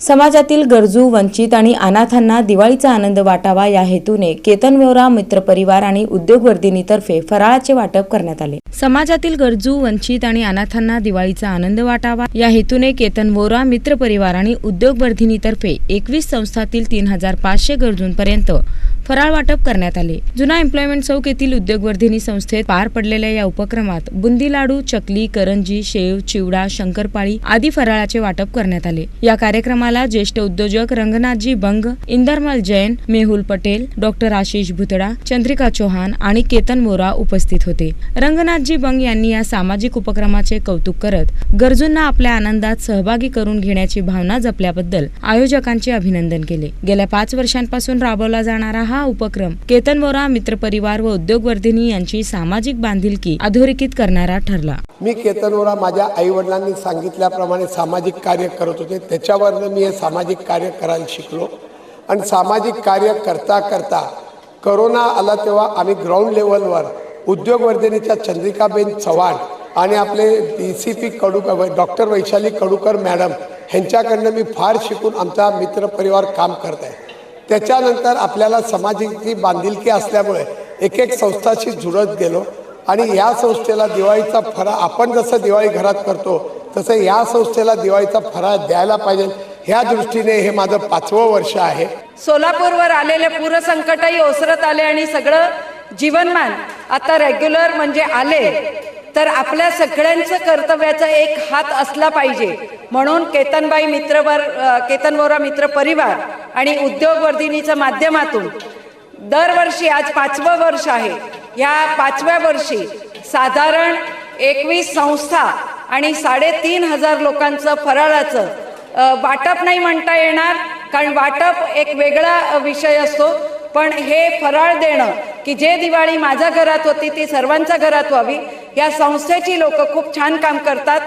समाजातील गरजू वंचित आणि अनाथांना दिवाळीचा आनंद वाटावा या हेतूने केतन व्यवरा मित्रपरिवार आणि उद्योगवर्धिनीतर्फे फराळाचे वाटप करण्यात आले. समाजातील गरजू वंचित आणि अनाथांना दिवाळीचा आनंद वाटावा या हेतूने केतन वोरा मित्रपरिवार आणि उद्योगवर्धिनीतर्फे एकवीस संस्थातील तीन हजार पाचशे गरजूंपर्यंत फराळ वाटप करण्यात आले. जुना एम्प्लॉयमेंट चौक येथील उद्योगवर्धिनी संस्थेत पार पडलेल्या या उपक्रमात बुंदी लाडू चकली करंजी शेव चिवडा शंकरपाळी आदी फराळाचे वाटप करण्यात आले. या कार्यक्रमाला ज्येष्ठ उद्योजक रंगनाथजी बंग इंदरमल जैन मेहुल पटेल डॉक्टर आशिष भुतडा चंद्रिका चौहान आणि केतन मोरा उपस्थित होते. रंगनाथजी बंग यांनी या सामाजिक उपक्रमाचे कौतुक करत गरजूंना आपल्या आनंदात सहभागी करून घेण्याची भावना जपल्याबद्दल आयोजकांचे अभिनंदन केले. गेल्या पाच वर्षांपासून राबवला जाणारा हा हा उपक्रम केतन वोरा मित्र परिवार व उद्योगवर्धिनी यांची सामाजिक बांधिलकी अधोरेखित करणारा ठरला. मी केतनवरा माझ्या आईवडिलांनी सांगितल्याप्रमाणे सामाजिक कार्य करत होते. त्याच्यावरनं मी हे सामाजिक कार्य करायला शिकलो. आणि सामाजिक कार्य करता करता करोना आला तेव्हा आम्ही ग्राउंड लेवलवर उद्योगवर्धिनीच्या चंद्रिकाबेन चव्हाण आणि आपले D C P Kadukar doctor Vaishali Kadukar madam ह्यांच्याकडनं मी फार शिकून आमचा मित्रपरिवार काम करत आहे. त्याच्यानंतर आपल्याला समाजाची बांधिलकी असल्यामुळे एक एक संस्थाशी जुळत गेलो. आणि या संस्थेला दिवाळीचा फरा आपण जसं दिवाळी घरात करतो तसं या संस्थेला दिवाळीचा फरा द्यायला पाहिजे. ह्या दृष्टीने हे माझं पाचवं वर्ष आहे. सोलापूरवर आलेले पूरसंकटही ओसरत आले आणि सगळं जीवनमान आता रेग्युलर म्हणजे आले. तर आपल्या सगळ्यांचं कर्तव्याचा एक हात असला पाहिजे. म्हणून केतनबाई मित्रवर केतन वोरा मित्र परिवार आणि उद्योगवर्धिनीच्या माध्यमातून दरवर्षी आज पाचवं वर्ष आहे. या पाचव्या वर्षी साधारण एकवीस संस्था आणि साडेतीन हजार लोकांचं फराळाचं वाटप नाही म्हणता येणार कारण वाटप एक वेगळा विषय असतो. पण हे फराळ देणं की जे दिवाळी माझ्या घरात होती ती सर्वांच्या घरात व्हावी या संस्थेची लोक खूप छान काम करतात.